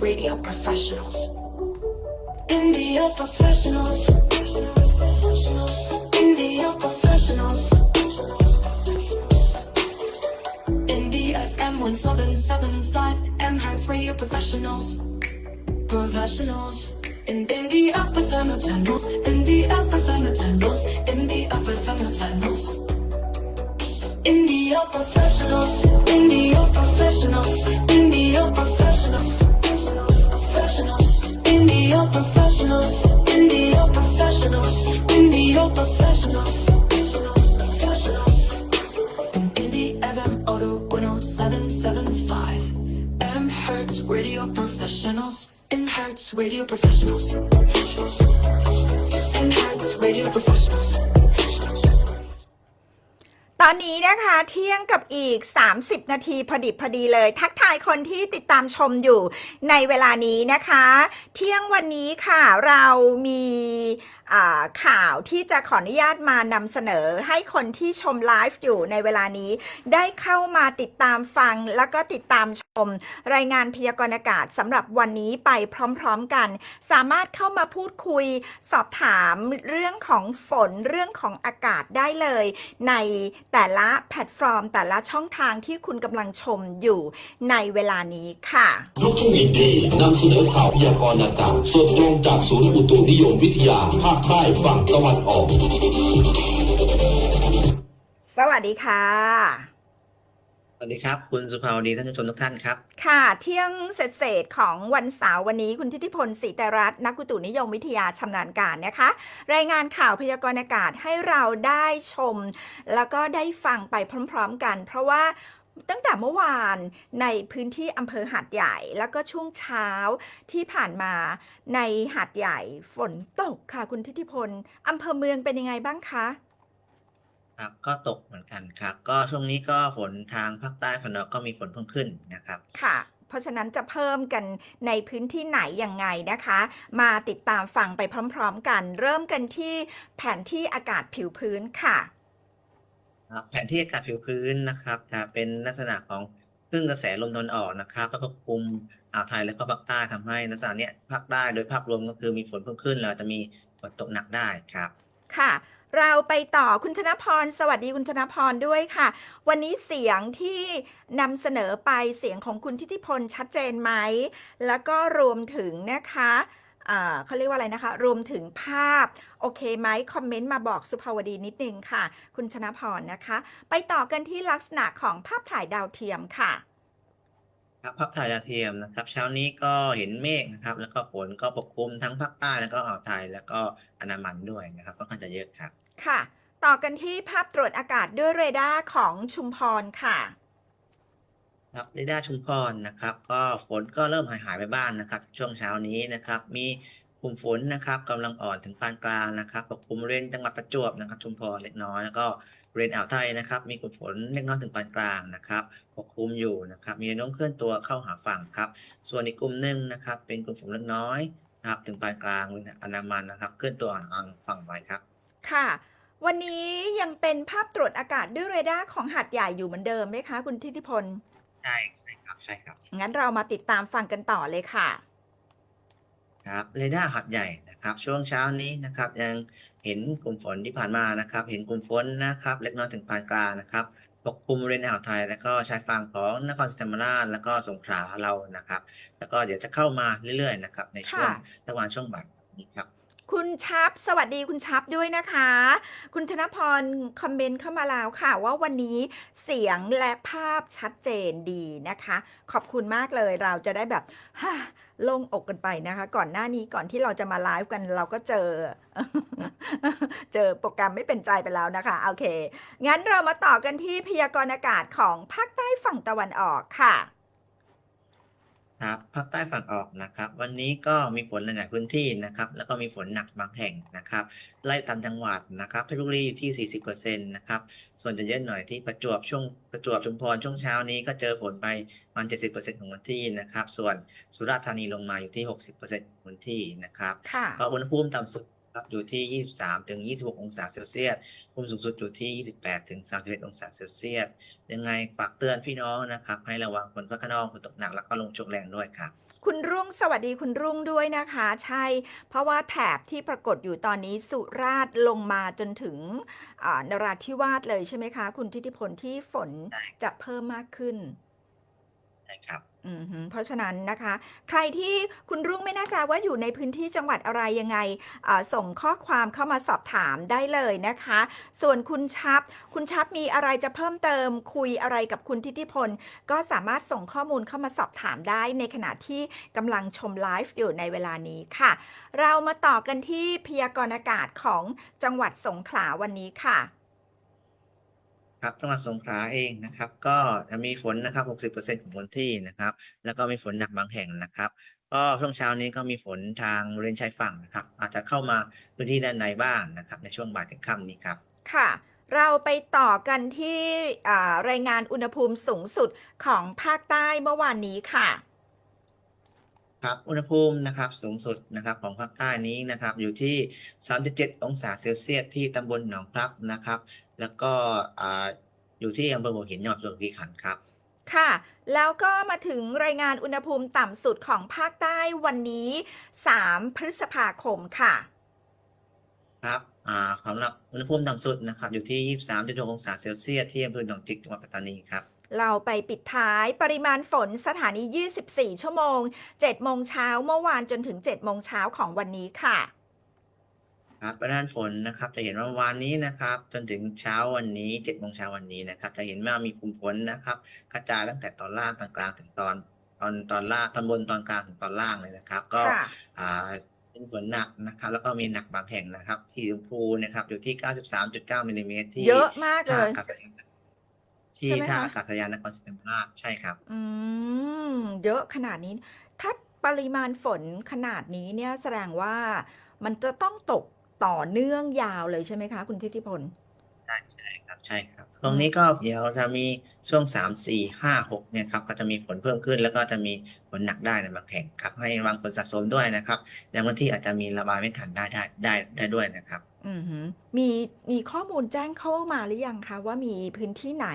Radio professionals. India professionals. India professionals. India FM 1775 Enhanced radio professionals. Professionals. In India upper thermotendrils, in the upper thermotendrils, in the upper thermotendrils. In the upper professionals, in the upper professionals, in the อนนี้นะคะเที่ยงกับอีก 30 นาทีพอดิบพอดีเลย ทักทายคนที่ติดตามชมอยู่ในเวลานี้นะคะ เที่ยงวันนี้ค่ะเรามี ข่าวที่จะขออนุญาตมานำเสนอให้คนที่ชมไลฟ์อยู่ในเวลานี้ ได้เข้ามาติดตามฟัง แล้วก็ติดตามชม รายงานพยากรณ์อากาศสำหรับวันนี้ไปพร้อมๆกัน สามารถเข้ามาพูดคุยสอบถามเรื่องของฝนเรื่องของอากาศได้เลย ในแต่ละแพลตฟอร์ม แต่ละช่องทางที่คุณกำลังชมอยู่ในเวลานี้ค่ะลูกทุ่งอินดีนำเสนอข่าวพยากรณ์อากาศสดตรงจากศูนย์อุตุนิยมวิทยาภาคใต้ฝั่งตะวันออก สวัสดีค่ะ สวัสดีครับ คุณสุภาวดีท่านผู้ชมทุกท่านครับ ค่ะ เที่ยงเศษๆของวันเสาร์วันนี้คุณทิติพลศรีแต่รัตน์นักอุตุนิยมวิทยาชำนาญการนะคะ รายงานข่าวพยากรณ์อากาศให้เราได้ชม แล้วก็ได้ฟังไปพร้อม ๆ กัน เพราะว่า ตั้งแต่เมื่อวานในพื้นที่อำเภอหาดใหญ่ แล้วก็ช่วงเช้าที่ผ่านมาในหาดใหญ่ฝนตกค่ะคุณทิติพลอำเภอเมืองเป็นยังไงบ้างคะครับก็ตกเหมือนกันครับ ก็ช่วงนี้ก็ฝนทางภาคใต้ฝั่งตะวันออกก็มีฝนเพิ่มขึ้นนะครับ ค่ะ เพราะฉะนั้นจะเพิ่มกันในพื้นที่ไหนยังไงนะคะ มาติดตามฟังไปพร้อม ๆ กัน เริ่มกันที่แผนที่อากาศผิวพื้นค่ะ ครับแผนที่อากาศผิวพื้นนะครับจะเป็นลักษณะของคลื่นกระแสลมตะวันออกนะครับ ก็ปกคลุมอ่าวไทยและก็ภาคใต้ทำให้ลักษณะเนี้ยภาคใต้โดยภาพรวมก็คือมีฝนเพิ่มขึ้นแล้วจะมีฝนตกหนักได้ครับ ค่ะ เราไปต่อคุณธนพร สวัสดีคุณธนพรด้วยค่ะ วันนี้เสียงที่นำเสนอไปเสียงของคุณทิติพลชัดเจนไหม แล้วก็รวมถึงนะคะ เขาเรียกว่าอะไรนะคะ รวมถึงภาพ โอเคไหมคอมเมนต์มาบอกสุภาวดีนิดนึงค่ะ คุณชนะพรนะคะ ไปต่อกันที่ลักษณะของภาพถ่ายดาวเทียมค่ะครับภาพถ่ายดาวเทียมนะครับ เช้านี้ก็เห็นเมฆนะครับ แล้วก็ฝนก็ปกคลุมทั้งภาคใต้แล้วก็อ่าวไทยแล้วก็อันดามันด้วยนะครับค่อนข้างจะเยอะครับ ค่ะ ต่อกันที่ภาพตรวจอากาศด้วยเรดาร์ของชุมพรค่ะ ครับเรดาร์ชุมพรนะครับ ก็ฝนก็เริ่มหายหายไปบ้างนะครับ ช่วงเช้านี้นะครับ มีกลุ่มฝนนะครับกำลังอ่อนถึงปานกลางนะครับปกคลุมบริเวณจังหวัดประจวบนะครับ ชุมพรเล็กน้อยแล้วก็บริเวณอ่าวไทยนะครับ มีกลุ่มฝนเล็กน้อยถึงปานกลางนะครับปกคลุมอยู่นะครับ มีแนวโน้มเคลื่อนตัวเข้าหาฝั่งครับ ส่วนอีกกลุ่มหนึ่งนะครับ เป็นกลุ่มฝนเล็กน้อยนะครับถึงปานกลางบริเวณอันดามันนะครับ เคลื่อนตัวห่างฝั่งไปครับ ค่ะ วันนี้ยังเป็นภาพตรวจอากาศด้วยเรดาร์ของหาดใหญ่อยู่เหมือนเดิมไหมคะ คุณทิติพล ใช่ใช่ครับใช่ครับ งั้นเรามาติดตามฟังกันต่อเลยค่ะ ครับเรดาร์หัดใหญ่นะครับ ช่วงเช้านี้นะครับ ยังเห็นกลุ่มฝนที่ผ่านมานะครับ เห็นกลุ่มฝนนะครับ เล็กน้อยถึงปานกลางนะครับปกคลุมบริเวณอ่าวไทย แล้วก็ชายฝั่งของนครศรีธรรมราชแล้วก็สงขลาเรานะครับ แล้วก็เดี๋ยวจะเข้ามาเรื่อยๆนะครับ ในช่วงค่ะตะวันช่วงบ่ายนี้ครับ คุณชับสวัสดีคุณชับด้วยนะคะ คุณธนพรคอมเมนต์เข้ามาแล้วค่ะ ว่าวันนี้เสียงและภาพชัดเจนดีนะคะ ขอบคุณมากเลยเราจะได้แบบฮ่าโล่งอกกันไปนะคะ ก่อนหน้านี้ก่อนที่เราจะมาไลฟ์กันเราก็เจอ เจอโปรแกรมไม่เป็นใจไปแล้วนะคะ โอเค งั้นเรามาต่อกันที่พยากรณ์อากาศของภาคใต้ฝั่งตะวันออกค่ะ ครับภาคใต้ฝั่งออกนะครับ วันนี้ก็มีฝนหลายๆพื้นที่นะครับ แล้วก็มีฝนหนักบางแห่งนะครับ ไล่ตามจังหวัดนะครับเพชรบุรีอยู่ที่ 40%นะครับ ส่วนจะเยอะหน่อยที่ประจวบช่วงประจวบชุมพรช่วงเช้านี้ก็เจอฝนไปประมาณ70%ของพื้นที่นะครับ ส่วนสุราษฎร์ธานีลงมาอยู่ที่ 60%ของพื้นที่นะครับค่ะก็อุณหภูมิต่ำสุด ครับอยู่ที่ 23 ถึง 26 องศาเซลเซียสอุณหภูมิสูงสุดอยู่ที่ 28 ถึง 31 องศาเซลเซียส ยังไงฝากเตือนพี่น้องนะครับ ให้ระวังฝนฟ้าขนองฝนตกหนักแล้วก็ลมชุกแรงด้วยครับ คุณรุ่งสวัสดีคุณรุ่งด้วยนะคะ ใช่ เพราะว่าแถบที่ปรากฏอยู่ตอนนี้สุราษฎร์ลงมาจนถึงอ่านราธิวาสเลยใช่ไหมคะ คุณทิติพลที่ฝนใช่จะเพิ่มมากขึ้น ใช่ครับอืเพราะฉะนั้นนะคะ ใครที่คุณรุ่งไม่แน่ใจว่าอยู่ในพื้นที่จังหวัดอะไรยังไงอ่าส่งข้อความเข้ามาสอบถามได้เลยนะคะ ส่วนคุณชับ คุณชับมีอะไรจะเพิ่มเติมคุยอะไรกับคุณทิติพล ก็สามารถส่งข้อมูลเข้ามาสอบถามได้ในขณะที่กำลังชมไลฟ์อยู่ในเวลานี้ค่ะ เรามาต่อกันที่พยากรณ์อากาศของจังหวัดสงขลาวันนี้ค่ะ ครับจังหวัดสงขลาเองนะครับ ก็จะมีฝนนะครับ 60%ของพื้นที่นะครับ แล้วก็มีฝนหนักบางแห่งนะครับ ก็ช่วงเช้านี้ก็มีฝนทางบริเวณชายฝั่งนะครับ อาจจะเข้ามาพื้นที่ด้านในบ้างนะครับ ในช่วงบ่ายถึงค่ำนี้ครับ ค่ะ เราไปต่อกันที่อ่ารายงานอุณหภูมิสูงสุดของภาคใต้เมื่อวานนี้ค่ะ ครับอุณหภูมินะครับสูงสุดนะครับของภาคใต้นี้นะครับอยู่ที่ 37 องศาเซลเซียสที่ตำบลหนองพลับนะครับ แล้วก็อ่าอยู่ที่อำเภอหัวหินจังหวัดประจวบคีรีขันธ์ครับ ค่ะ แล้วก็มาถึงรายงานอุณหภูมิต่ำสุดของภาคใต้วันนี้ 3 พฤษภาคมค่ะ ครับอ่าสำหรับอุณหภูมิต่ำสุดนะครับอยู่ที่ 23.6 องศาเซลเซียสที่อำเภอหนองจิกจังหวัดปัตตานีครับ เราไปปิดท้ายปริมาณฝนสถานี 24 ชั่วโมง 7 โมงเช้าเมื่อวานจนถึง 7 โมงเช้าของวันนี้ค่ะ ครับปริมาณฝนนะครับจะเห็นว่าวันนี้นะครับ จนถึงเช้าวันนี้ 7 โมงเช้าวันนี้นะครับ จะเห็นว่ามีกลุ่มฝนนะครับ กระจายตั้งแต่ตอนล่างตอนกลางถึงตอนตอนตอนล่างตอนบนตอนกลางถึงตอนล่างเลยนะครับ ก็ค่ะอ่าเป็นฝนหนักนะครับ แล้วก็มีหนักบางแห่งนะครับ ที่ลำพูนนะครับ อยู่ที่ 93.9มิลลิเมตรที่เยอะมากเลท่ายอากาศยาน ที่ใช่ไหมท่าคะ อากาศยานนครศรีธรรมราช ใช่ครับ อืม เยอะขนาดนี้ ถ้าปริมาณฝนขนาดนี้เนี่ย แสดงว่ามันจะต้องตกต่อเนื่องยาวเลยใช่ไหมคะ คุณ ทิติพล ใช่ใช่ครับ ใช่ครับตรงนี้ก็เดี๋ยวจะมีช่วงสามสี่ห้าหกเนี่ยครับก็จะมีฝนเพิ่มขึ้น แล้วก็จะมีฝนหนักได้ในบางแห่งครับ ให้ระวังฝนสะสมด้วยนะครับในบางที่อาจจะมีระบายไม่ทันได้ได้ได้ได้ด้วยนะครับอือหือมีมีข้อมูลแจ้งเข้ามาหรือยังคะว่ามีพื้นที่ไหน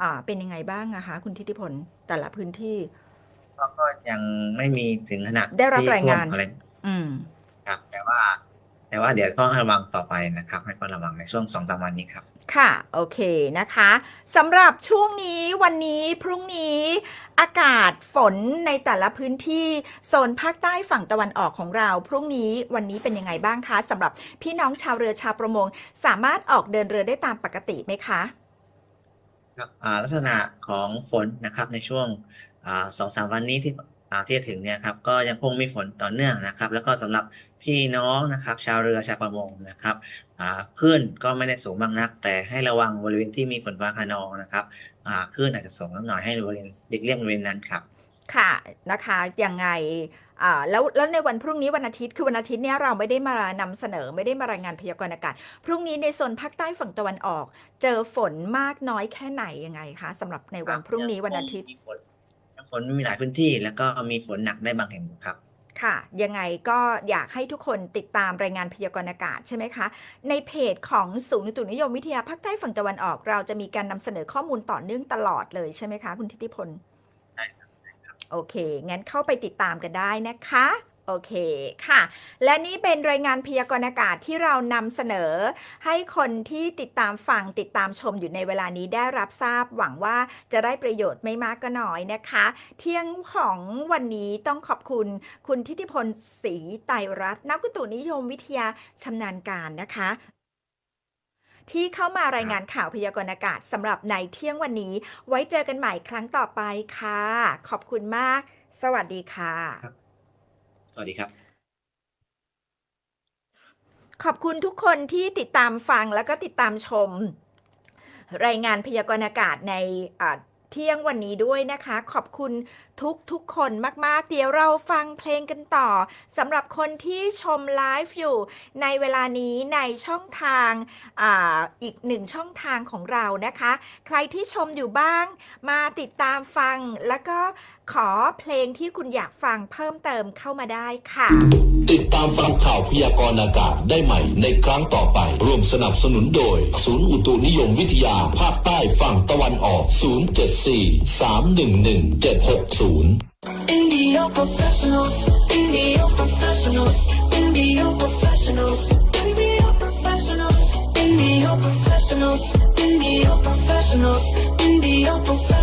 อ่าเป็นยังไงบ้างนะคะคุณทิติพลแต่ละพื้นที่ก็ก็ยังไม่มีถึงขนาดได้รับที่รายงานท่วมอะไรอืมครับแต่ว่า แต่ว่าเดี๋ยวต้องระวังต่อไปนะครับให้ต้องระวังในช่วงสองสามวันนี้ครับค่ะ โอเคนะคะสำหรับช่วงนี้วันนี้พรุ่งนี้ อากาศฝนในแต่ละพื้นที่โซนภาคใต้ฝั่งตะวันออกของเรา พรุ่งนี้วันนี้เป็นยังไงบ้างคะสำหรับพี่น้องชาวเรือชาวประมง สามารถออกเดินเรือได้ตามปกติไหมคะครับอ่าลักษณะของฝนนะครับในช่วงอ่าสองสามวันนี้ที่อ่าที่จะถึงเนี่ยครับก็ยังคงมีฝนต่อเนื่องนะครับ แล้วก็สำหรับ พี่น้องนะครับ ชาวเรือชาวประมงนะครับอ่าคลื่นก็ไม่ได้สูงมากนัก แต่ให้ระวังบริเวณที่มีฝนฟ้าคะนองนะครับอ่าคลื่นอาจจะสูงสักหน่อยให้บริเวณเด็กเลี่ยงบริเวณนั้นครับค่ะนะคะยังไงอ่าแล้วแล้วในวันพรุ่งนี้วันอาทิตย์คือวันอาทิตย์เนี้ยเราไม่ได้มานำเสนอไม่ได้มารายงานพยากรณ์อากาศ พรุ่งนี้ในโซนภาคใต้ฝั่งตะวันออก เจอฝนมากน้อยแค่ไหนยังไงคะสำหรับในวันพรุ่งนี้วันอาทิตย์มีฝนฝนมีหลายพื้นที่แล้วก็มีฝนหนักได้บางแห่งอยู่ครับ ค่ะ ยังไงก็อยากให้ทุกคนติดตามรายงานพยากรณ์อากาศใช่ไหมคะ ในเพจของศูนย์อุตุนิยมวิทยาภาคใต้ฝั่งตะวันออก เราจะมีการนำเสนอข้อมูลต่อเนื่องตลอดเลยใช่ไหมคะ คุณทิติพลใช่ครับโอเค งั้นเข้าไปติดตามกันได้นะคะ โอเคค่ะ และนี่เป็นรายงานพยากรณ์อากาศที่เรานำเสนอ ให้คนที่ติดตามฟังติดตามชมอยู่ในเวลานี้ได้รับทราบหวังว่าจะได้ประโยชน์ไม่มากก็น้อยนะคะ เที่ยงของวันนี้ต้องขอบคุณ คุณทิติพลศรีไตรรัตน์นักอุตุนิยมวิทยาชำนาญการนะคะ ที่เข้ามารายงานข่าวพยากรณ์อากาศสำหรับในเที่ยงวันนี้ ไว้เจอกันใหม่ครั้งต่อไปค่ะ ขอบคุณมาก สวัสดีค่ะ สวัสดีครับ ขอบคุณทุกคนที่ติดตามฟังแล้วก็ติดตามชม รายงานพยากรณ์อากาศในเที่ยงวันนี้ด้วยนะคะ ขอบคุณทุกทุกๆคนมาก ๆ เดี๋ยวเราฟังเพลงกันต่อสำหรับคนที่ชมไลฟ์อยู่ในเวลานี้ในช่องทางออีกหนึ่งช่องทางของเรานะคะ ใครที่ชมอยู่บ้างมาติดตามฟังแล้วก็ ขอเพลงที่คุณอยากฟังเพิ่มเติมเข้ามาได้ค่ะ ติดตามฟังข่าวพยากรณ์อากาศได้ใหม่ในครั้งต่อไป ร่วมสนับสนุนโดย ศูนย์อุตุนิยมวิทยา ภาคใต้ฝั่งตะวันออก 074 311 760 Indio professionals, Indio professionals, Indio professionals, Indio professionals, Indio professionals, Indio professionals, Indio professionals,